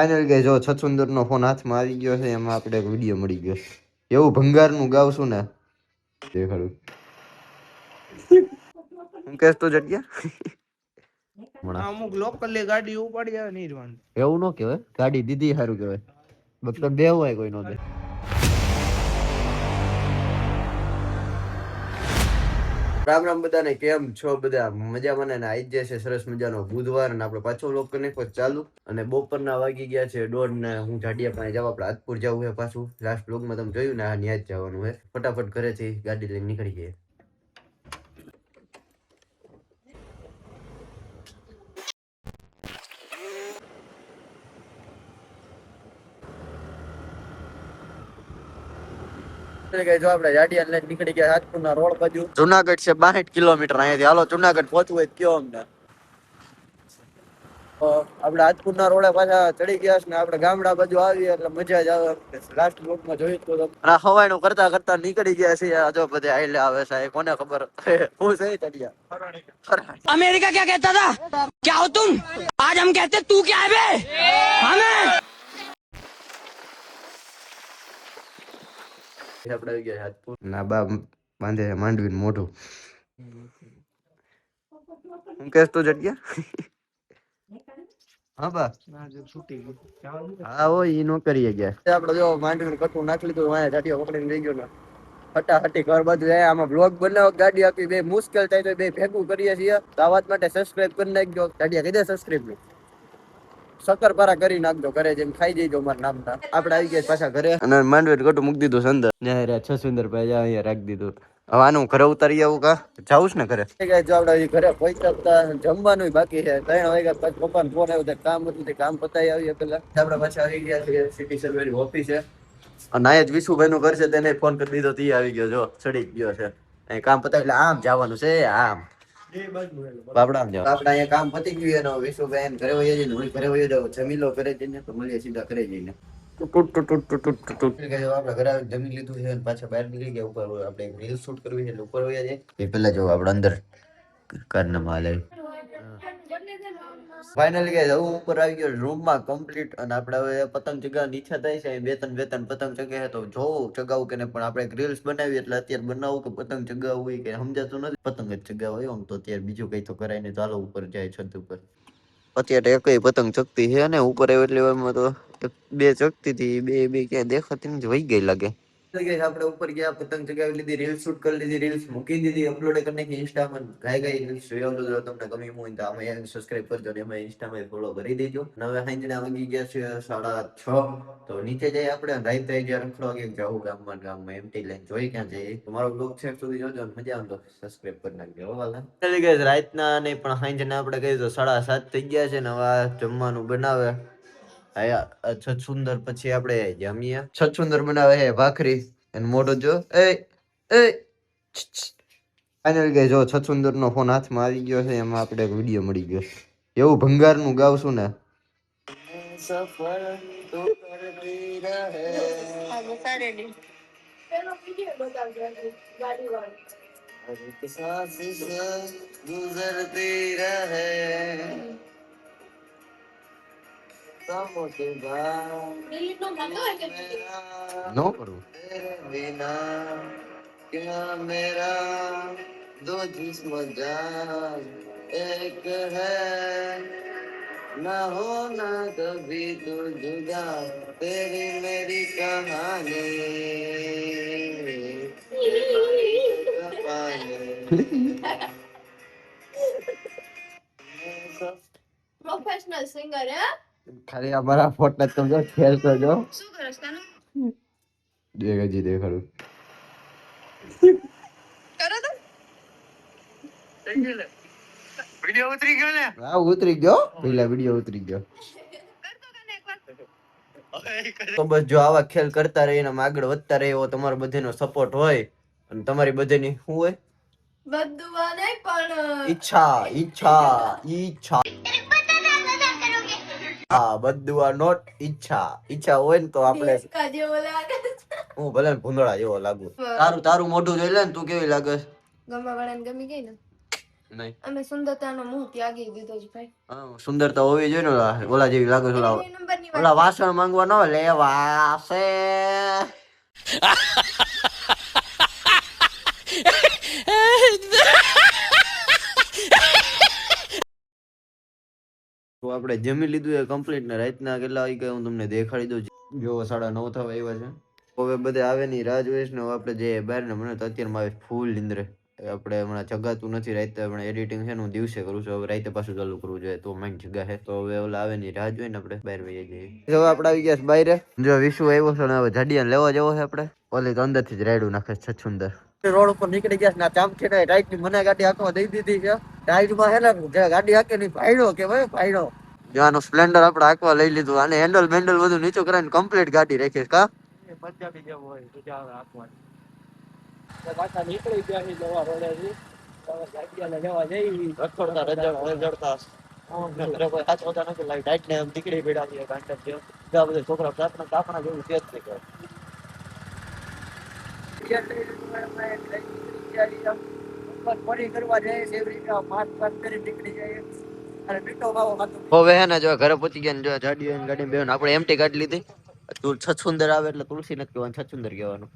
Final કે જો છછુંદર નો phone હાથમાં આવી ગયો છે એમાં આપણે એક વીડિયો મળી ગયો એવું ભંગારનું ગાવશું ને દેખાડું. હું કેસ તો જગ્યા. અમુક લોકલ ગાડી ઉપાડી આવે નહીં જવાનું એવું ન કહેવાય. ગાડી દીધી સારું કહેવાય. મતલબ બે હોય કોઈ નો દે રામ રામ બધાને, કેમ છો બધા? મજામાં ને આઈ જાય છે સરસ મજાનો બુધવાર અને આપણે પાછો લોક કનેક્ટ ચાલુ. અને બપોરના વાગી ગયા છે દોઢ ને હું જાડિયા પાસે જવા આપણે આજપુર જવું છે પાછું. લાસ્ટ બ્લોગમાં તમે જોયું ને, આ ન્યાય જ જવાનું છે. ફટાફટ ઘરેથી ગાડી લઈને નીકળી જઈએ જુનાગઢ છે બાસઠ કિલોમીટર અહીંયાથી. હાલો જુનાગઢ પહોંચવું હોય કયો અમને? આપણે રાજપુર ના રોડે પાછા ચડી ગયા ને આપણે ગામડા બાજુ આવીએ એટલે મજા જ આવે લાસ્ટ બ્લોકમાં જોયું તો અને હવાઈનું કરતા કરતા નીકળી ગયા છે આજો બધે આઈલે આવે છે કોને ખબર? હું છે ચડિયા? અમેરિકા ક્યાં કેતા હતા? ક્યાં તું તુમ? આજ હમ કહેતે તું ક્યાં હે આપડા ના બા બાંધે માંડવી મોઢું. હું કેસ તો જગ્યા નો કરીએ ગયા. આપડે જો માંડવી કટું નાખી લીધું વાયા જાટીઓ પકડીને લઈ ગયો ને ફટાફટી ઘર બધું આમાં બ્લોગ બનાવો ગાડી આપી બે મુશ્કેલ થાય તો ભેગું કરીએ છીએ. તો વાત માટે સબસ્ક્રાઇબ કરી નાખ્યો ગાડીયા કીધે સબસ્ક્રાઇબનું? શક્કરપારા કરી નાખજો ઘરે જેમ ખાઈ જઈજો મારા નામના. આપણે આવી ગયા પાછા ઘરે. અને માંડવી ગોટું મૂકી દીધું સંદર અંદર. ને રે છ સુંદર ભાઈ અહીંયા રાખી દીધું. હવે આનું ઘરે ઉતારી આવું કા? જાઉં ને ઘરે? જો આપણે ઘરે પહોંચતા જમવાનું બાકી છે. ત્રણ વાગ્યા પછી પપ્પાને ફોન આવ્યો કામ હતું તે કામ પતાવી આવીએ પેલા આપણે પાછા આવી ગયા છે સિટી સર્વેની ઓફિસે અને અહીંયા જ વિશુભાઈ નું ઘર છે તેને ફોન કરી દીધો તે આવી ગયો જો ચડી ગયો છે. કામ પતાવી એટલે આમ જવાનું છે આમ. બાપડા આમ અહીંયા કામ પતી ગયું એનો વિશુભાઈ એમ ઘરે વહી જઈને હું ઘરે વહી જાઉં જમી લો ઘરે જઈને તો મળીએ સીધા ઘરે જઈને. ટૂટ ટૂટ ટૂટ ટૂટ ટૂટ ટૂટ ટૂટ આપણે ઘરે જમી લીધું છે અને પાછા બહાર નીકળી ગયા ઉપર આપણે રીલ શૂટ કરવી છે એટલે ઉપર વયા જઈએ એ પહેલા જો આપણે અંદર ના માલ ફાઇનલી ગાઈસ હવે ઉપર આવી ગયો રૂમમાં કમ્પ્લીટ અને આપણે હવે પતંગ ચગાવવાની ઈચ્છા થાય છે. બે ત્રણ બે ત્રણ પતંગ ચગે તો જોવું ચગાવું કે પણ આપણે ગ્રીલ્સ રીલ્સ બનાવી એટલે અત્યારે બનાવું કે પતંગ ચગાવવું હોય કે સમજાતું નથી. પતંગ જ ચગાવવા એમ તો અત્યારે બીજું કઈ તો કરાય ને ચાલો ઉપર જાય છત ઉપર. અત્યારે એકય પતંગ ચગતી છે ને ઉપર આવ્યો એટલે તો બે ચગતી હતી, બે બે ક્યાં દેખાતી નથી વહી ગઈ લાગે. આપણે ઉપર ગયા, પતંગ ચગાવી લીધી રીલ શૂટ કરી લીધી રીલ્સ મૂકી દીધી અપલોડ કરી નાખી ઇન્સ્ટામાં ગાય ગાય રીલ્સ જોયો તો તમને ગમી હોય તો આમાં સબસ્ક્રાઇબ કરજો ને એમાં ઇન્સ્ટામાં ફોલો કરી દેજો. નવે સાંજના વાગી ગયા છે સાડા છ. તો નીચે જઈએ આપણે રાઈત થઈ ગયા રખડવા કે જવું ગામમાં ગામમાં એમટી લઈને જોઈ ક્યાં જઈએ? તમારો બ્લોગ છે સુધી જોજો, મજા આવે તો સબસ્ક્રાઇબ કરી નાખજો વાલા. રાતના નહીં, પણ સાંજના આપણે કહીએ તો સાડા સાત થઈ ગયા છે, ને હવે જમવાનું બનાવે. આયા છ પછી આપણે જમીએ. છછુંદર બનાવે હે ભાખરી. અને મોઢું જો, એ એ ફાઇનલ ગઈ જો છછુંદર નો ફોન હાથમાં આવી ગયો છે, એમાં આપણે વીડિયો મળી ગયો એવું ભંગારનું ગાવશું ને. ગુજરતી રહે નો કરું ક્યાં મેરા દો જિસ્મ જાન એક હૈ ના હો ના કભી તો જુદા તેરી મેરી કહાની પ્રોફેશનલ સિંગર હે ખાલી અમારા ફોટા તમે જો ખેલ કરજો. શું કરસ કાનું દેખ હજી દેખાડું. કરો તો. વિડિયો ઉતરી ગયો ને? હા ઉતરી ગયો. પેલા વિડિયો ઉતરી ગયો. તો બસ જો આવા ખેલ કરતા રહીને આગળ વધતા રહે એવો તમારો બધાનો સપોર્ટ હોય અને તમારી બધાની શું હોય? બધું નહીં પણ ઈચ્છા ઈચ્છા ઈચ્છા. હા બધું આ નોટ ઈચ્છા. ઈચ્છા હોય ને તો આપણે. હું ભલે ને ભૂંદડા જેવો લાગુ. તારું તારું મોઢું જોઈ લે ને તું કેવી લાગે ગમવા વાળાને ગમી ગઈ ને? નહીં. અમે સુંદરતાનો મોહ ત્યાગી દીધો છે ભાઈ. હા, સુંદરતા હોવી જોઈએ ને ઓલા જેવી લાગે ઓલા વાસણ માંગવા ન હોય, લેવા છે તો આપણે જમી લીધું એ કમ્પ્લીટ ને રાતના કેટલા વાગે હું તમને દેખાડી દઉં જો સાડા નવ થવા આવ્યા છે. હવે બધે આવે ની રાહ જોઈશ ને આપણે જે બહાર ને મને તો અત્યારમાં આવે ફૂલ નિંદ્રે. આપણે હમણાં જગાતું નથી રાતે, હમણાં એડિટિંગ છે ને હું દિવસે કરું છું. હવે રાતે પાછું ચાલુ કરવું જોઈએ, તો માઇન્ડ જગા છે. તો હવે ઓલા આવે ની રાહ જોઈએ ને આપણે બહાર વહી જઈએ. હવે આપણે આવી ગયા બહાર. જો વિશુ આવ્યો છે હવે જાડિયા લેવા જવો છે આપણે. ઓલી તો અંદરથી જ રાયડું નાખે છે છછુંદર. રોડ ઉપર નીકળી ગયા ના ચામખેડા રાઈટની મને ગાડી આખવા દઈ દીધી છે. રાઈટમાં હે ને ગાડી આકે ની ભાઈડો કે ભાઈ ભાઈડો જોવાનો સ્પ્લેન્ડર આપણે આખવા લઈ લીધું. અને હેન્ડલ બેન્ડલ બધું નીચું કરાવીને કમ્પ્લીટ ગાડી રાખીશ કા? પંજાબી જેવો હોય ગુજરાત રાખવાનું પાછા નીકળી ગયા છે જવા રોડેથી હવે ગાડીયાને જઈ રખડતા કોઈ હાથ હોતા નથી ટાઈટ ને નીકળી દીકરી છે કાંટા છે. બધા બધા છોકરા પ્રાર્થના કાપણા જેવું છે જ નહીં હવે હે ને જો ઘરે પહોંચી ગયા ને જો જાડી ગાડી બેન આપણે એમટી ગાડી લીધી. તું છછુંદર આવે એટલે તુલસી નથી કહેવાનું છછુંદર કહેવાનું.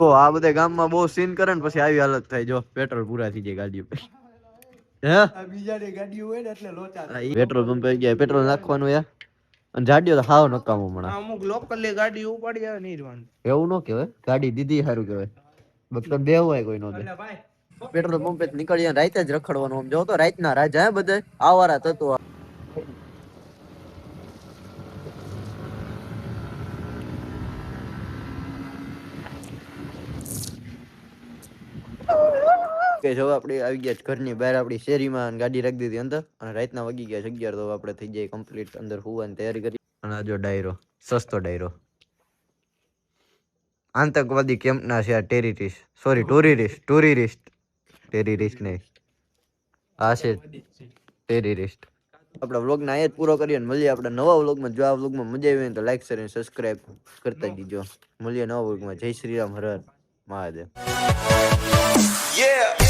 તો આ બધા ગામમાં બહુ સીન કરે ને પછી આવી હાલત થાય જો પેટ્રોલ પૂરા થઈ જાય ગાડી ઉપર હે? બીજા ગાડી હોય ને એટલે લોચા. પેટ્રોલ પંપે ગયા. પેટ્રોલ નાખવાનું યાર અને જાડીઓ તો હાવ નકામો હમણાં. અમુક લોકલ ગાડી ઉપાડી આવે નહીં એવું ન કહેવાય. ગાડી દીધી સારું કહેવાય. બકર બે હોય કોઈ નો દે પેટ્રોલ પંપે નીકળીએ રાતે જ રખડવાનું આમ જો તો રાતના રાજા હે બધે આવારા તત્વો કે જો આપણે આવી ગયા ઘરની બહાર આપણી શેરીમાં ગાડી રાખી દીધી અંદર અને રાતના વાગી ગયા છે અગિયાર તો આપણે થઈ જાય કમ્પ્લીટ અંદર હોવાની તૈયારી કરી. અને આ ડાયરો, સસ્તો ડાયરો. આતંકવાદી કેમ્પના છે આ terrorist sorry tourist tourist terrorist નહીં આ છે ટેરિસ્ટ આપણા વ્લોગને અહીંયા જ પૂરો કરીએ મળીએ આપણે નવા વ્લોગમાં જો આ વ્લોગમાં મજા આવી તો લાઈક શેર અને સબસ્ક્રાઇબ કરતા દીજો મળીએ નવા વ્લોગમાં જય શ્રી રામ, હર હર મહાદેવ. Yeah.